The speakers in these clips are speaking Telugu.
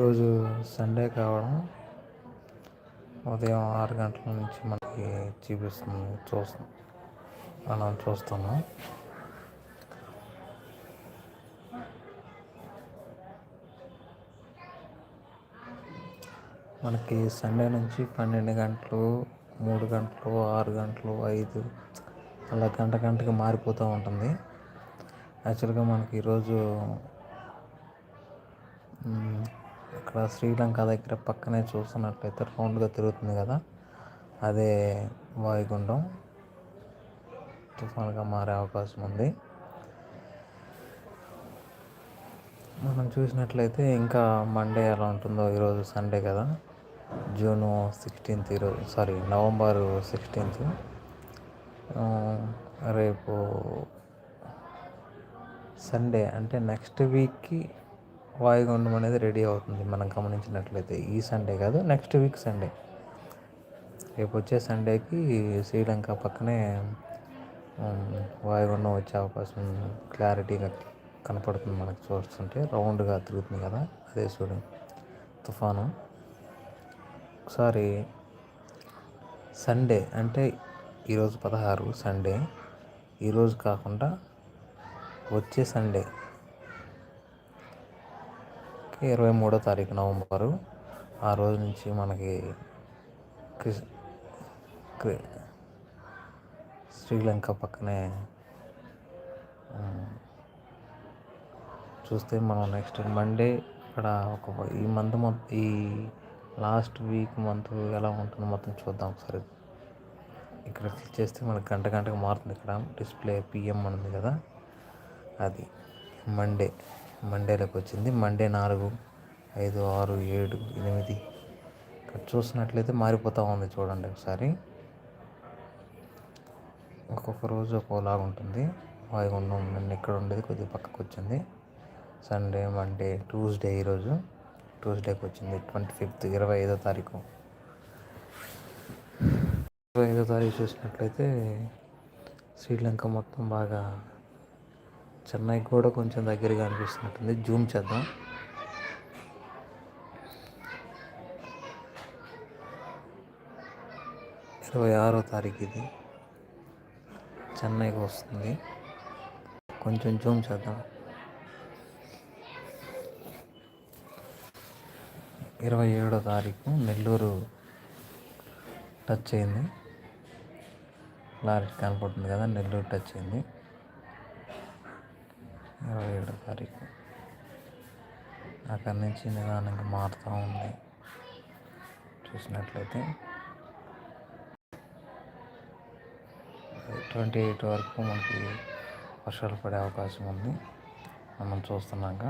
రోజు సండే కావడం ఉదయం ఆరు గంటల నుంచి మనకి చూపిస్తుంది చూస్తాం మనం చూస్తున్నాం. మనకి సండే నుంచి పన్నెండు గంటలు మూడు గంటలు ఆరు గంటలు ఐదు అలా గంట గంటకి మారిపోతూ ఉంటుంది. యాక్చువల్గా మనకి ఈరోజు అక్కడ శ్రీలంక దగ్గర పక్కనే చూస్తున్నట్లయితే రౌండ్గా తిరుగుతుంది కదా. అదే వాయుగుండం. తుఫాన్గా మారే అవకాశం ఉంది. మనం చూసినట్లయితే ఇంకా మండే ఎలా ఉంటుందో ఈరోజు సండే కదా. జూన్ సిక్స్టీన్త్ ఈరోజు సారీ నవంబర్ సిక్స్టీన్త్. రేపు సండే అంటే నెక్స్ట్ వీక్కి వాయుగుండం అనేది రెడీ అవుతుంది. మనం గమనించినట్లయితే ఈ సండే కాదు నెక్స్ట్ వీక్ సండే రేపు వచ్చే సండేకి శ్రీలంక పక్కనే వాయుగుండం వచ్చే అవకాశం క్లారిటీగా కనపడుతుంది మనకు చూస్తుంటే. రౌండ్గా తిరుగుతుంది కదా అదే చూడు తుఫాను. ఒకసారి సండే అంటే ఈరోజు పదహారు సండే ఈరోజు కాకుండా వచ్చే సండే ఇరవై మూడో తారీఖు నవంబరు. ఆ రోజు నుంచి మనకి శ్రీలంక పక్కనే చూస్తే మనం నెక్స్ట్ మండే ఇక్కడ ఒక ఈ మంత్ ఈ లాస్ట్ వీక్ మంత్ ఎలా ఉంటుందో మొత్తం చూద్దాం ఒకసారి. ఇక్కడ క్లిక్ చేస్తే మనకి గంట గంటకు మారుతుంది ఇక్కడ. డిస్ప్లే పిఎం ఉంది కదా. అది మండే. మండేలోకి వచ్చింది. మండే నాలుగు ఐదు ఆరు ఏడు ఎనిమిది. ఇక్కడ చూసినట్లయితే మారిపోతూ ఉంది చూడండి ఒకసారి. ఒక్కొక్క రోజు ఒక్కోలాగా ఉంటుంది. వాయుగుండం నిన్న ఇక్కడ ఉండేది కొద్దిగా పక్కకు వచ్చింది. సండే మండే ట్యూస్డే ఈరోజు ట్యూస్డేకి వచ్చింది. ట్వంటీ ఫిఫ్త్ ఇరవై ఐదో తారీఖు. ఇరవై ఐదో తారీఖు చూసినట్లయితే శ్రీలంక మొత్తం బాగా చెన్నైకి కూడా కొంచెం దగ్గరగా అనిపిస్తున్నట్టుంది. జూమ్ చేద్దాం. ఇరవై ఆరో తారీఖు ఇది. చెన్నైకి వస్తుంది. కొంచెం జూమ్ చేద్దాం. ఇరవై ఏడో తారీఖు నెల్లూరు టచ్ అయింది. లారీ కనపడుతుంది కదా నెల్లూరు టచ్ అయింది. ఇరవై ఏడో తారీఖు. అక్కడి నుంచి నిదానంగా మారుతూ ఉంది. చూసినట్లయితే ట్వంటీ ఎయిట్ వరకు మనకి వర్షాలు పడే అవకాశం ఉంది. మనం చూస్తున్నాక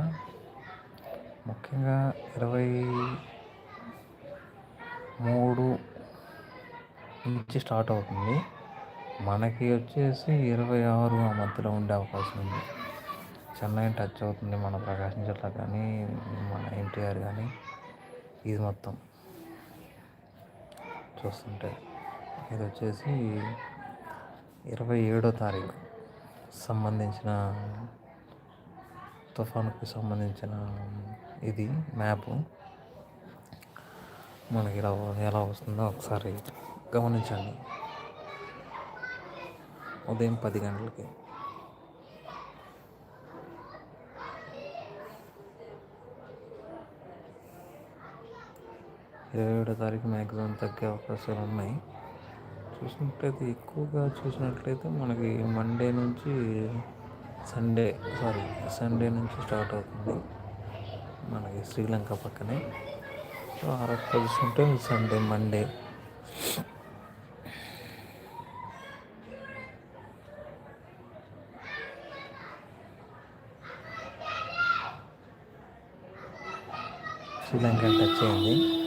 ముఖ్యంగా ఇరవై మూడు నుంచి స్టార్ట్ అవుతుంది. మనకి వచ్చేసి ఇరవై ఆరు ఆ మధ్యలో ఉండే అవకాశం ఉంది. చెన్నై టచ్ అవుతుంది మన ప్రకాశం జిల్లా కానీ మన ఎన్టీఆర్ కానీ. ఇది మొత్తం చూస్తుంటే. ఇది వచ్చేసి ఇరవై ఏడో తారీఖు సంబంధించిన తుఫానుకి సంబంధించిన ఇది మ్యాప్ మనకి ఇలా ఎలా వస్తుందో ఒకసారి గమనించండి. ఉదయం పది గంటలకి. ఇరవై ఏడో తారీఖు మ్యాక్సిమం తగ్గే అవకాశాలు ఉన్నాయి. చూసినట్లయితే ఎక్కువగా చూసినట్లయితే మనకి మండే నుంచి సండే సారీ సండే నుంచి స్టార్ట్ అవుతుంది మనకి శ్రీలంక పక్కనే. సో ఆ రకంగా చూసుకుంటే సండే మండే. శ్రీలంక టచ్ అయింది.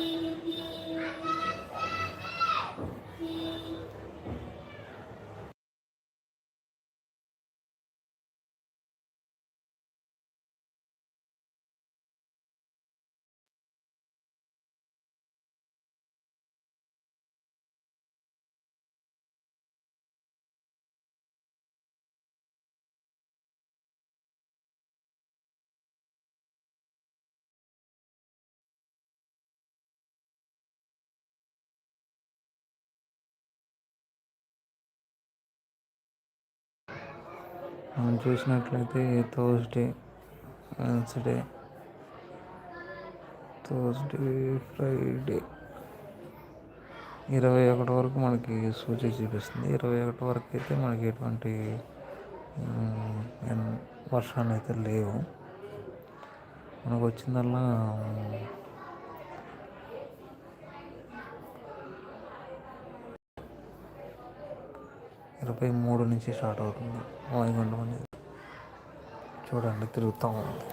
మనం చూసినట్లయితే థర్స్డే వెన్స్డే థర్స్డే ఫ్రైడే ఇరవై ఒకటి వరకు మనకి సూచి చూపిస్తుంది. ఇరవై ఒకటి వరకు అయితే మనకి ఎటువంటి వర్షాలు అయితే లేవు. మనకు వచ్చిందల్లా ఇరవై మూడు నుంచి స్టార్ట్ అవుతుంది. వాయుగుండం అనేది చూడండి తిరుగుతూ ఉంది.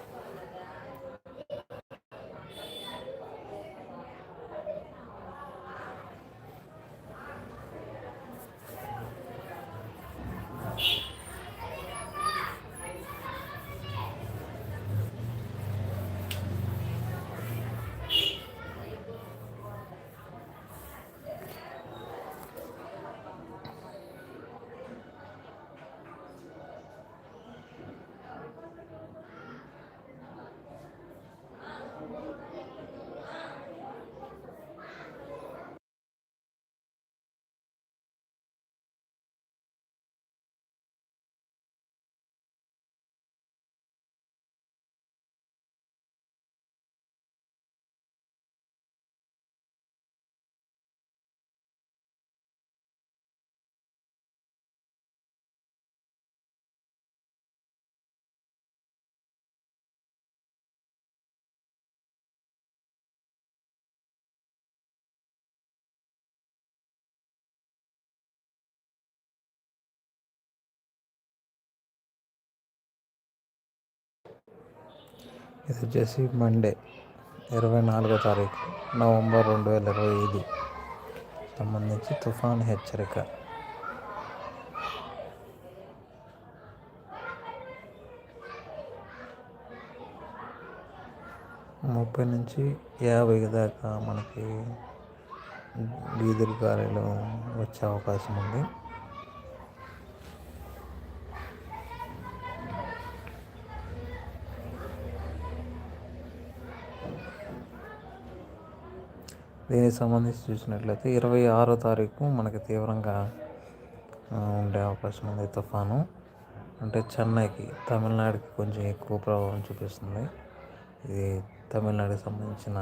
ఇది వచ్చేసి మండే ఇరవై నాలుగో తారీఖు నవంబర్ రెండు వేల ఇరవై ఐదు. సంబంధించి తుఫాన్ హెచ్చరిక. ముప్పై నుంచి యాభై దాకా మనకి వీధులు గాలులు వచ్చే అవకాశం ఉంది. దీనికి సంబంధించి చూసినట్లయితే ఇరవై ఆరో తారీఖు మనకి తీవ్రంగా ఉండే అవకాశం ఉంది తుఫాను. అంటే చెన్నైకి తమిళనాడుకి కొంచెం ఎక్కువ ప్రభావం చూపిస్తుంది. ఇది తమిళనాడుకి సంబంధించిన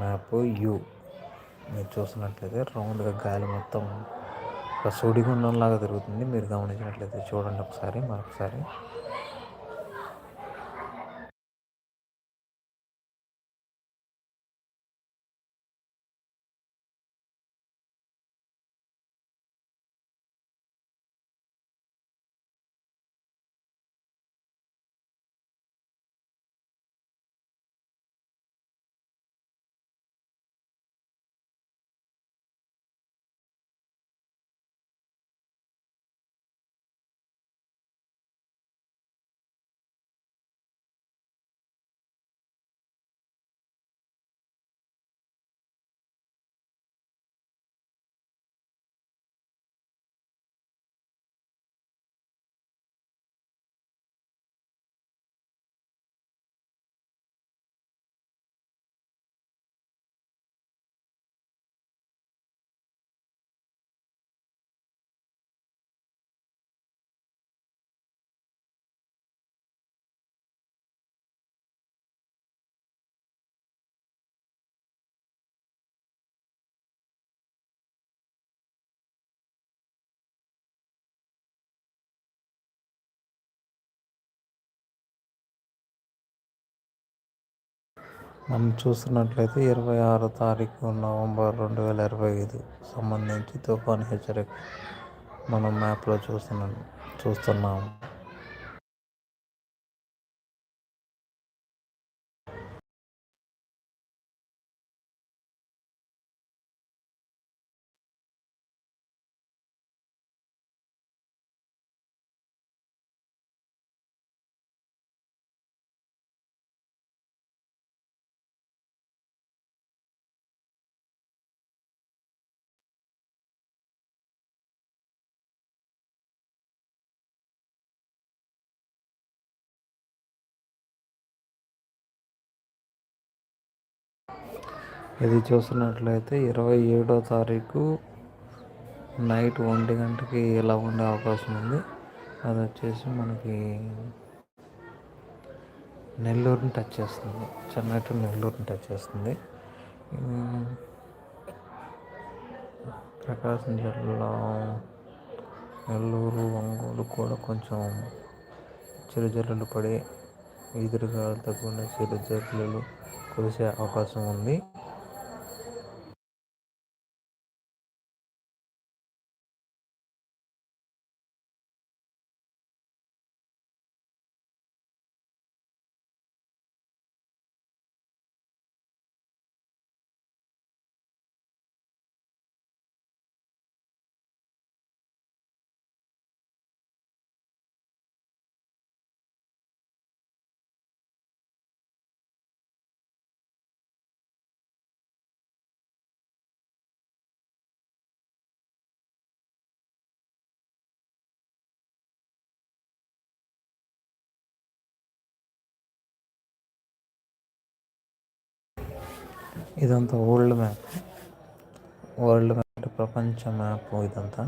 మ్యాప్ యూ. మీరు చూసినట్లయితే రౌండ్గా గాలి మొత్తం ఒక సుడిగుండంలాగా తిరుగుతుంది. మీరు గమనించినట్లయితే చూడండి ఒకసారి మరొకసారి. మనం చూస్తున్నట్లయితే ఇరవై ఆరో తారీఖు నవంబర్ రెండు వేల ఇరవై ఐదు సంబంధించి తుఫాన్ హెచ్చరిక మనం మ్యాప్లో చూస్తున్నాం చూస్తున్నాము. ఇది చూస్తున్నట్లయితే ఇరవై ఏడో తారీఖు నైట్ ఒంటి గంటకి ఇలా ఉండే అవకాశం ఉంది. అది వచ్చేసి మనకి నెల్లూరుని టచ్ చేస్తుంది. చెన్నై టు నెల్లూరుని టచ్ చేస్తుంది. ప్రకాశం జిల్లా నెల్లూరు ఒంగోలు కూడా కొంచెం చిరుజల్లులు పడి ఈదురుగాలతో కూడిన చిరుజల్లులు కురిసే అవకాశం ఉంది. ఇదంతా ఓల్డ్ మ్యాప్. వరల్డ్ మ్యాప్ ప్రపంచ మ్యాప్ ఇదంతా.